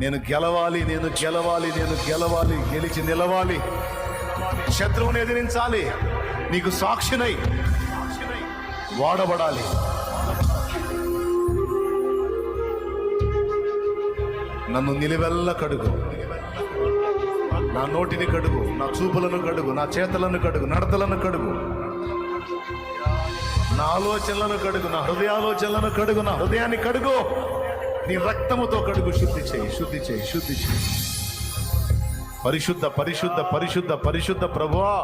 నేను గెలవాలి నేను గెలవాలి నేను గెలవాలి గెలిచి నిలవాలి. శత్రువుని ఎదిరించాలి. నీకు సాక్షినై వాడబడాలి. నన్ను నిలువెల్ల కడుగు. నా నోటిని కడుగు నా చూపులను కడుగు నా చేతలను కడుగు నడతలను కడుగు. నా ఆలోచనలను కడుగు నా హృదయాలోచనలను కడుగు నా హృదయాన్ని కడుగు. నీ రక్తముతో కడుగు శుద్ధి చేయి శుద్ధి చేయి శుద్ధి చేయి. పరిశుద్ధ పరిశుద్ధ పరిశుద్ధ పరిశుద్ధ ప్రభువా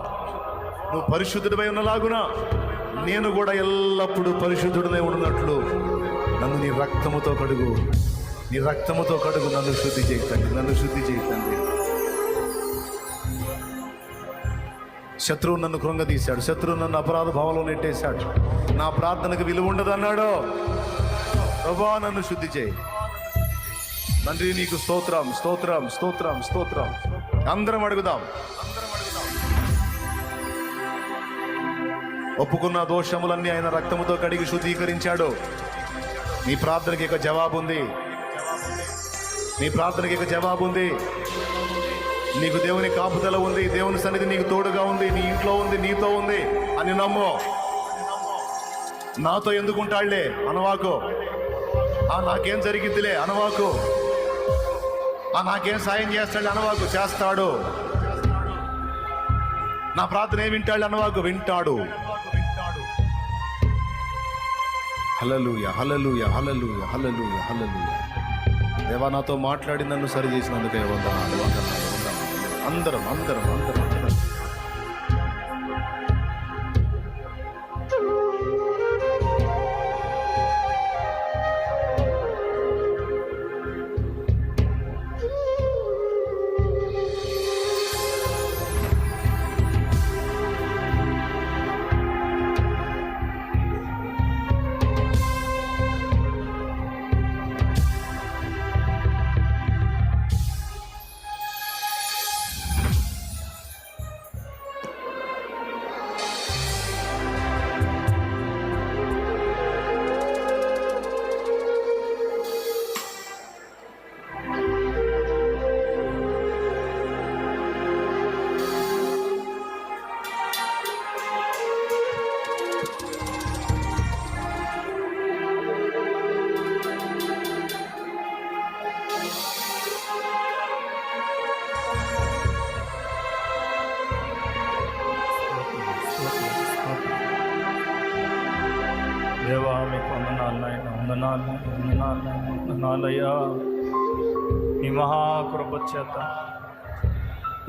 నువ్వు పరిశుద్ధుడిపై ఉన్నలాగున? నేను కూడా ఎల్లప్పుడూ పరిశుద్ధుడనే ఉన్నట్లు నన్ను నీ రక్తముతో కడుగు. నీ రక్తముతో కడుగు నన్ను శుద్ధి చేయకండి నన్ను శుద్ధి చేయకండి శత్రువు నన్ను కృంగదీశాడు శత్రువు నన్ను అపరాధ భావంలో నెట్టేశాడు. నా ప్రార్థనకు విలువ ఉండదు అన్నాడు ప్రభా నన్ను శుద్ధి చేయి. తండ్రి నీకు స్తోత్రం స్తోత్రం స్తోత్రం స్తోత్రం. అందరం అడుగుదాం. ఒప్పుకున్న దోషములన్నీ ఆయన రక్తముతో కడిగి శుద్ధీకరించాడు. నీ ప్రార్థనకి ఒక జవాబు ఉంది. నీ ప్రార్థనకి ఇక జవాబు ఉంది. నీకు దేవుని కాపుదల ఉంది. దేవుని సన్నిధి నీకు తోడుగా ఉంది. నీ ఇంట్లో ఉంది నీతో ఉంది. అని నమ్ము. నాతో ఎందుకుంటాళ్ళే? అనవాకు. ఆ నాకేం జరిగిద్దిలే అనవాకు. ఆ నాకేం సాయం చేస్తాడు అనవాకు చేస్తాడు. నా ప్రార్థన ఏం వింటాడు అనవాకు? వింటాడు. హలలుయ హలలుయ హలలుయ హలలుయ హలలుయ దేవా నాతో మాట్లాడి నన్ను సరి చేసినందుకే వందనాలు వందనాలు వందనాలు. అందరం అందరం అందరం అందరం. మీకు వందనాలు వందనాలు వందనాలయ్యా. ఈ మహాకృప చేత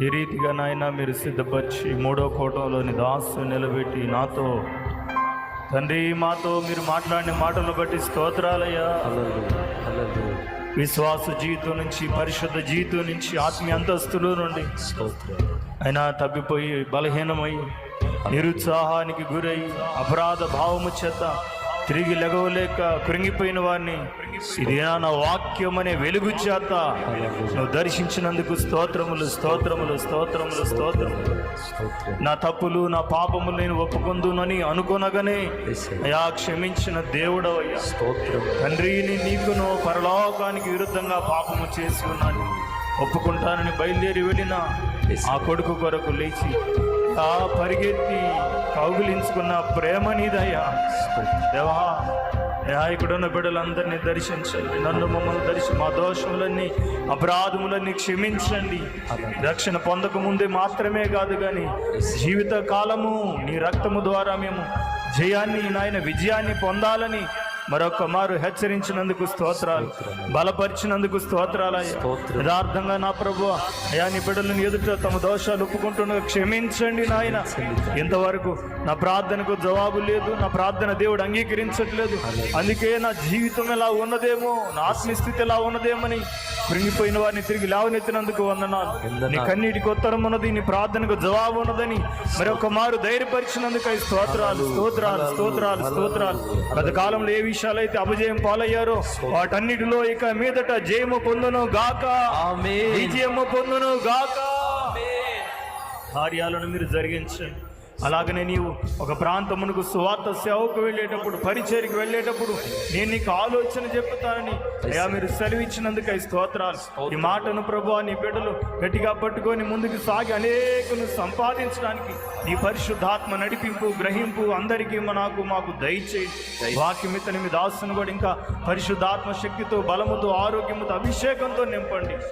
ఈ రీతిగా నాయన మీరు సిద్ధపరిచి మూడో కోటంలోని దాసు నిలబెట్టి నాతో తండ్రి మాతో మీరు మాట్లాడిన మాటలను బట్టి స్తోత్రాలయ్యా. విశ్వాస జీవితం నుంచి పరిశుద్ధ జీవితం నుంచి ఆత్మీయ అంతస్తులు నుండి అయినా తప్పిపోయి బలహీనమై నిరుత్సాహానికి గురై అపరాధ భావము చేత తిరిగి లెగవలేక కృంగిపోయిన వారిని ఇదేనా నా వాక్యం అనే వెలుగు చేత నువ్వు దర్శించినందుకు స్తోత్రములు స్తోత్రములు స్తోత్రములు స్తోత్రములు. నా తప్పులు నా పాపములు నేను ఒప్పుకుందునని అనుకునగానే అయా క్షమించిన దేవుడవయ్యా. తండ్రిని నీకును పరలోకానికి విరుద్ధంగా పాపము చేసి ఉన్నాను. ఒప్పుకుంటానని బయలుదేరి వెళ్ళిన ఆ కొడుకు కొరకు లేచి తా పరిగెత్తి కౌగులించుకున్న ప్రేమ నీదయ్యా దేవా నాయకుడున్న బిడ్డలందరినీ దర్శించండి. నన్ను మమ్మల్ని దర్శి మా దోషములన్నీ అపరాధములన్నీ క్షమించండి. రక్షణ పొందక ముందే మాత్రమే కాదు కానీ జీవిత కాలము నీ రక్తము ద్వారా మేము జయాన్ని నాయన విజయాన్ని పొందాలని మరొక మారు హెచ్చరించినందుకు స్తోత్రాలు. బలపరిచినందుకు స్తోత్రాలు యథార్థంగా నా ప్రభు అయా నీ బిడ్డలను ఎదుట తమ దోషాలు ఒప్పుకుంటున్న క్షమించండి నాయన. ఇంతవరకు నా ప్రార్థనకు జవాబు లేదు నా ప్రార్థన దేవుడు అంగీకరించట్లేదు. అందుకే నా జీవితం ఎలా ఉన్నదేమో నా ఆత్మస్థితి ఎలా ఉన్నదేమని కృంగిపోయిన వారిని తిరిగి లేవనెత్తినందుకు వందనాలు. నీ కన్నీటికి ఉత్తరం ఉన్నది నీ ప్రార్థనకు జవాబు ఉన్నదని మరొక మారు ధైర్యపరిచినందుకు స్తోత్రాలు స్తోత్రాలు స్తోత్రాలు స్తోత్రాలు. గత కాలంలో ఏ విషయాలైతే అపజయం పాలయ్యారో వాటన్నిటిలో ఇక మీదట జయము పొందును గాక. విజయము పొందును గాక. కార్యాలను మీరు జరిగించండి. అలాగనే నీవు ఒక ప్రాంతమునకు సువార్త సేవకు వెళ్ళేటప్పుడు పరిచయకి వెళ్ళేటప్పుడు నేను నీకు ఆలోచన చెప్తానని అయ్యా మీరు సెలవిచ్చినందుకై స్తోత్రాలు. ఈ మాటను ప్రభు నీ బిడ్డలు గట్టిగా పట్టుకొని ముందుకు సాగి అనేకులు సంపాదించడానికి నీ పరిశుద్ధాత్మ నడిపింపు గ్రహింపు అందరికీ నాకు మాకు దయచేయి. వాక్యమితని మీ దాసును కూడా ఇంకా పరిశుద్ధాత్మ శక్తితో బలముతో ఆరోగ్యముతో అభిషేకంతో నింపండి.